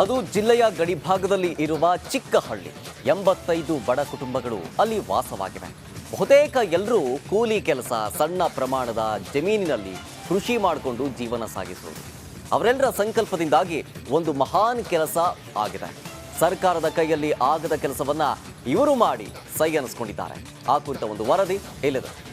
ಅದು ಜಿಲ್ಲೆಯ ಗಡಿಭಾಗದಲ್ಲಿ ಇರುವ ಚಿಕ್ಕಹಳ್ಳಿ. ಎಂಬತ್ತೈದು ಬಡ ಕುಟುಂಬಗಳು ಅಲ್ಲಿ ವಾಸವಾಗಿವೆ. ಬಹುತೇಕ ಎಲ್ಲರೂ ಕೂಲಿ ಕೆಲಸ, ಸಣ್ಣ ಪ್ರಮಾಣದ ಜಮೀನಿನಲ್ಲಿ ಕೃಷಿ ಮಾಡಿಕೊಂಡು ಜೀವನ ಸಾಗಿಸುವುದು. ಅವರೆಲ್ಲರ ಸಂಕಲ್ಪದಿಂದಾಗಿ ಒಂದು ಮಹಾನ್ ಕೆಲಸ ಆಗಿದೆ. ಸರ್ಕಾರದ ಕೈಯಲ್ಲಿ ಆಗದ ಕೆಲಸವನ್ನ ಇವರು ಮಾಡಿ ಸೈ ಅನಿಸ್ಕೊಂಡಿದ್ದಾರೆ. ಆ ಕುರಿತ ಒಂದು ವರದಿ ಇಲ್ಲಿದೆ.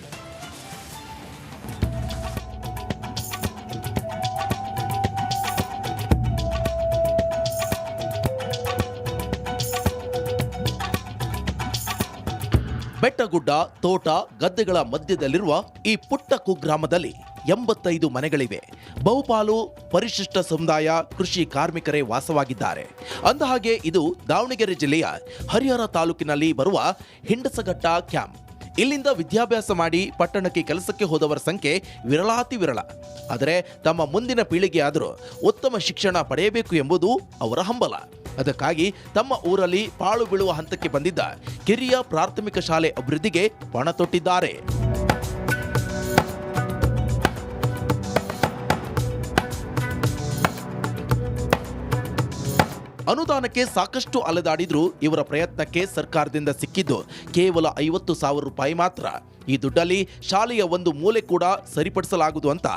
ಬೆಟ್ಟಗುಡ್ಡ, ತೋಟ, ಗದ್ದೆಗಳ ಮಧ್ಯದಲ್ಲಿರುವ ಈ ಪುಟ್ಟ ಕುಗ್ರಾಮದಲ್ಲಿ ಎಂಬತ್ತೈದು ಮನೆಗಳಿವೆ. ಬಹುಪಾಲು ಪರಿಶಿಷ್ಟ ಸಮುದಾಯ ಕೃಷಿ ಕಾರ್ಮಿಕರೇ ವಾಸವಾಗಿದ್ದಾರೆ. ಅಂದಹಾಗೆ ಇದು ದಾವಣಗೆರೆ ಜಿಲ್ಲೆಯ ಹರಿಹರ ತಾಲೂಕಿನಲ್ಲಿ ಬರುವ ಹಿಂಡಸಘಟ್ಟ ಕ್ಯಾಂಪ್. ಇಲ್ಲಿಂದ ವಿದ್ಯಾಭ್ಯಾಸ ಮಾಡಿ ಪಟ್ಟಣಕ್ಕೆ ಕೆಲಸಕ್ಕೆ ಹೋದವರ ಸಂಖ್ಯೆ ವಿರಳಾತಿ ವಿರಳ. ಆದರೆ ತಮ್ಮ ಮುಂದಿನ ಪೀಳಿಗೆಯಾದರೂ ಉತ್ತಮ ಶಿಕ್ಷಣ ಪಡೆಯಬೇಕು ಎಂಬುದು ಅವರ ಹಂಬಲ. ಅದಕ್ಕಾಗಿ ತಮ್ಮ ಊರಲ್ಲಿ ಪಾಳು ಬೀಳುವ ಹಂತಕ್ಕೆ ಬಂದಿದ್ದ ಕಿರಿಯ ಪ್ರಾಥಮಿಕ ಶಾಲೆ ಅಭಿವೃದ್ಧಿಗೆ ಪಣ ತೊಟ್ಟಿದ್ದಾರೆ. ಅನುದಾನಕ್ಕೆ ಸಾಕಷ್ಟು ಅಲೆದಾಡಿದ್ರು ಇವರ ಪ್ರಯತ್ನಕ್ಕೆ ಸರ್ಕಾರದಿಂದ ಸಿಕ್ಕಿದ್ದು ಕೇವಲ ಐವತ್ತು ಸಾವಿರ ರೂಪಾಯಿ ಮಾತ್ರ. ಈ ದುಡ್ಡಲ್ಲಿ ಶಾಲೆಯ ಒಂದು ಮೂಲೆ ಕೂಡ ಸರಿಪಡಿಸಲಾಗುವುದು ಅಂತ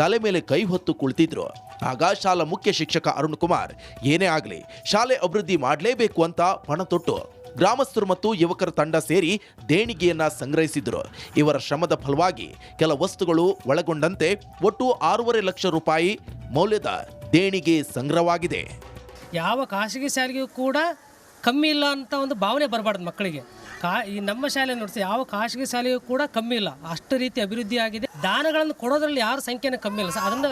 ತಲೆ ಮೇಲೆ ಕೈ ಹೊತ್ತು ಕುಳಿತಿದ್ರು. ಆಗ ಶಾಲಾ ಮುಖ್ಯ ಶಿಕ್ಷಕ ಅರುಣ್ ಕುಮಾರ್, ಏನೇ ಆಗಲಿ, ಶಾಲೆ ಅಭಿವೃದ್ಧಿ ಮಾಡಲೇಬೇಕು ಅಂತ ಪಣ ತೊಟ್ಟು ಗ್ರಾಮಸ್ಥರು ಮತ್ತು ಯುವಕರ ತಂಡ ಸೇರಿ ದೇಣಿಗೆಯನ್ನ ಸಂಗ್ರಹಿಸಿದ್ರು. ಇವರ ಶ್ರಮದ ಫಲವಾಗಿ ಕೆಲ ವಸ್ತುಗಳು ಒಳಗೊಂಡಂತೆ ಒಟ್ಟು ಆರೂವರೆ ಲಕ್ಷ ರೂಪಾಯಿ ಮೌಲ್ಯದ ದೇಣಿಗೆ ಸಂಗ್ರಹವಾಗಿದೆ. ಯಾವ ಖಾಸಗಿ ಶಾಲೆಗೂ ಕೂಡ ಕಮ್ಮಿ ಇಲ್ಲ ಅಂತ ಒಂದು ಭಾವನೆ ಬರಬಾರ್ದು ಮಕ್ಕಳಿಗೆ. ಕಾ, ಈ ನಮ್ಮ ಶಾಲೆ ನೋಡಿಸಿ ಯಾವ ಖಾಸಗಿ ಶಾಲೆಯೂ ಕೂಡ ಕಮ್ಮಿ ಇಲ್ಲ. ಅಷ್ಟು ರೀತಿ ಅಭಿವೃದ್ಧಿ ಆಗಿದೆ. ದಾನಗಳನ್ನು ಕೊಡೋದ್ರಲ್ಲಿ ಯಾರ ಸಂಖ್ಯೆನ ಕಮ್ಮಿ ಇಲ್ಲ. ಅದನ್ನು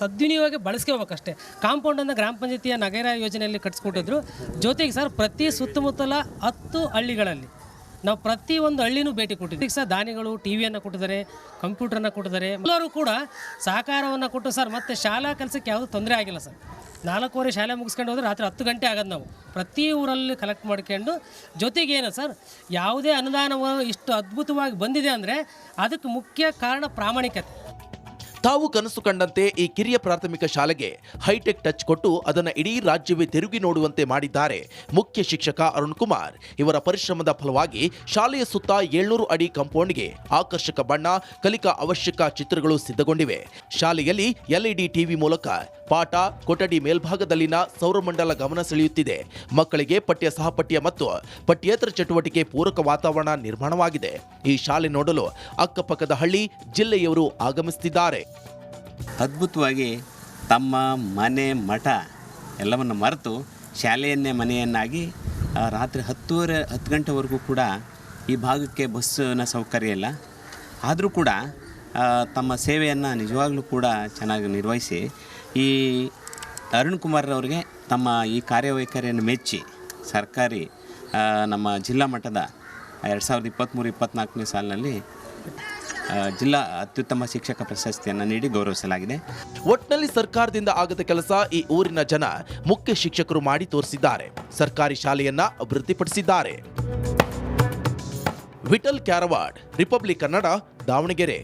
ಸದ್ವಿನಿಯೋಗ ಬಳಸ್ಕೋಬೇಕಷ್ಟೇ. ಕಾಂಪೌಂಡನ್ನು ಗ್ರಾಮ ಪಂಚಾಯತಿಯ ನಗರ ಯೋಜನೆಯಲ್ಲಿ ಕಟ್ಸ್ಕೊಟ್ಟಿದ್ರು. ಜೊತೆಗೆ ಸರ್, ಪ್ರತಿ ಸುತ್ತಮುತ್ತಲ ಹತ್ತು ಹಳ್ಳಿಗಳಲ್ಲಿ ನಾವು ಪ್ರತಿ ಒಂದು ಹಳ್ಳಿನೂ ಭೇಟಿ ಕೊಟ್ಟಿದ್ದೀವಿ ಈಗ ಸರ್, ದಾನಿಗಳು ಟಿ ವಿಯನ್ನು ಕೊಟ್ಟಿದ್ದಾರೆ, ಕಂಪ್ಯೂಟರ್ನ ಕೊಟ್ಟಿದ್ದಾರೆ. ಎಲ್ಲರೂ ಕೂಡ ಸಹಕಾರವನ್ನು ಕೊಟ್ಟು ಸರ್, ಮತ್ತೆ ಶಾಲಾ ಕೆಲಸಕ್ಕೆ ಯಾವುದೂ ತೊಂದರೆ ಆಗಿಲ್ಲ ಸರ್. ನಾಲ್ಕೂವರೆ ಶಾಲೆ ಮುಗಿಸ್ಕೊಂಡು ಹೋದ್ರೆ ರಾತ್ರಿ ಹತ್ತು ಗಂಟೆ ಆಗೋದು ನಾವು. ಪ್ರತಿ ಊರಲ್ಲಿ ಕಲೆಕ್ಟ್ ಮಾಡ್ಕೊಂಡು ಜೊತೆಗೇನು ಸರ್, ಯಾವುದೇ ಅನುದಾನವು ಇಷ್ಟು ಅದ್ಭುತವಾಗಿ ಬಂದಿದೆ ಅಂದರೆ ಅದಕ್ಕೆ ಮುಖ್ಯ ಕಾರಣ ಪ್ರಾಮಾಣಿಕತೆ. ತಾವು ಕನಸು ಕಂಡಂತೆ ಈ ಕಿರಿಯ ಪ್ರಾಥಮಿಕ ಶಾಲೆಗೆ ಹೈಟೆಕ್ ಟಚ್ ಕೊಟ್ಟು ಅದನ್ನು ಇಡೀ ರಾಜ್ಯವೇ ತಿರುಗಿ ನೋಡುವಂತೆ ಮಾಡಿದ್ದಾರೆ ಮುಖ್ಯ ಶಿಕ್ಷಕ ಅರುಣ್ ಕುಮಾರ್. ಇವರ ಪರಿಶ್ರಮದ ಫಲವಾಗಿ ಶಾಲೆಯ ಸುತ್ತ ಏಳ್ನೂರು ಅಡಿ ಕಾಂಪೌಂಡ್ಗೆ ಆಕರ್ಷಕ ಬಣ್ಣ, ಕಲಿಕಾ ಅವಶ್ಯಕ ಚಿತ್ರಗಳು ಸಿದ್ಧಗೊಂಡಿವೆ. ಶಾಲೆಯಲ್ಲಿ ಎಲ್ಇಡಿ ಟಿವಿ ಮೂಲಕ ಪಾಠ, ಕೊಠಡಿ ಮೇಲ್ಭಾಗದಲ್ಲಿನ ಸೌರಮಂಡಲ ಗಮನ ಸೆಳೆಯುತ್ತಿದೆ. ಮಕ್ಕಳಿಗೆ ಪಠ್ಯ ಸಹಪಠ್ಯ ಮತ್ತು ಪಠ್ಯೇತರ ಚಟುವಟಿಕೆ ಪೂರಕ ವಾತಾವರಣ ನಿರ್ಮಾಣವಾಗಿದೆ. ಈ ಶಾಲೆ ನೋಡಲು ಅಕ್ಕಪಕ್ಕದ ಹಳ್ಳಿ ಜಿಲ್ಲೆಯವರು ಆಗಮಿಸುತ್ತಿದ್ದಾರೆ. ಅದ್ಭುತವಾಗಿ ತಮ್ಮ ಮನೆ ಮಠ ಎಲ್ಲವನ್ನು ಮರೆತು ಶಾಲೆಯನ್ನೇ ಮನೆಯನ್ನಾಗಿ ರಾತ್ರಿ ಹತ್ತುವರೆ, ಹತ್ತು ಗಂಟೆವರೆಗೂ ಕೂಡ ಈ ಭಾಗಕ್ಕೆ ಬಸ್ಸಿನ ಸೌಕರ್ಯ ಇಲ್ಲ. ಆದರೂ ಕೂಡ ತಮ್ಮ ಸೇವೆಯನ್ನು ನಿಜವಾಗ್ಲೂ ಕೂಡ ಚೆನ್ನಾಗಿ ನಿರ್ವಹಿಸಿ, ಈ ಅರುಣ್ ಕುಮಾರ್ ಅವರಿಗೆ ತಮ್ಮ ಈ ಕಾರ್ಯವೈಖರಿಯನ್ನು ಮೆಚ್ಚಿ, ಸರ್ಕಾರಿ ನಮ್ಮ ಜಿಲ್ಲಾ ಮಟ್ಟದ ಎರಡು ಸಾವಿರದ ಇಪ್ಪತ್ತ್ಮೂರು ಇಪ್ಪತ್ತ್ನಾಲ್ಕನೇ ಸಾಲಿನಲ್ಲಿ ಜಿಲ್ಲಾ ಅತ್ಯುತ್ತಮ ಶಿಕ್ಷಕ ಪ್ರಶಸ್ತಿಯನ್ನು ನೀಡಿ ಗೌರವಿಸಲಾಗಿದೆ. ಒಟ್ಟಿನಲ್ಲಿ ಸರ್ಕಾರದಿಂದ ಆಗದ ಕೆಲಸ ಈ ಊರಿನ ಜನ ಮುಖ್ಯ ಶಿಕ್ಷಕರು ಮಾಡಿ ತೋರಿಸಿದ್ದಾರೆ. ಸರ್ಕಾರಿ ಶಾಲೆಯನ್ನ ಅಭಿವೃದ್ಧಿಪಡಿಸಿದ್ದಾರೆ. Vital Kyarawad, Republic Kannada, Davanagere.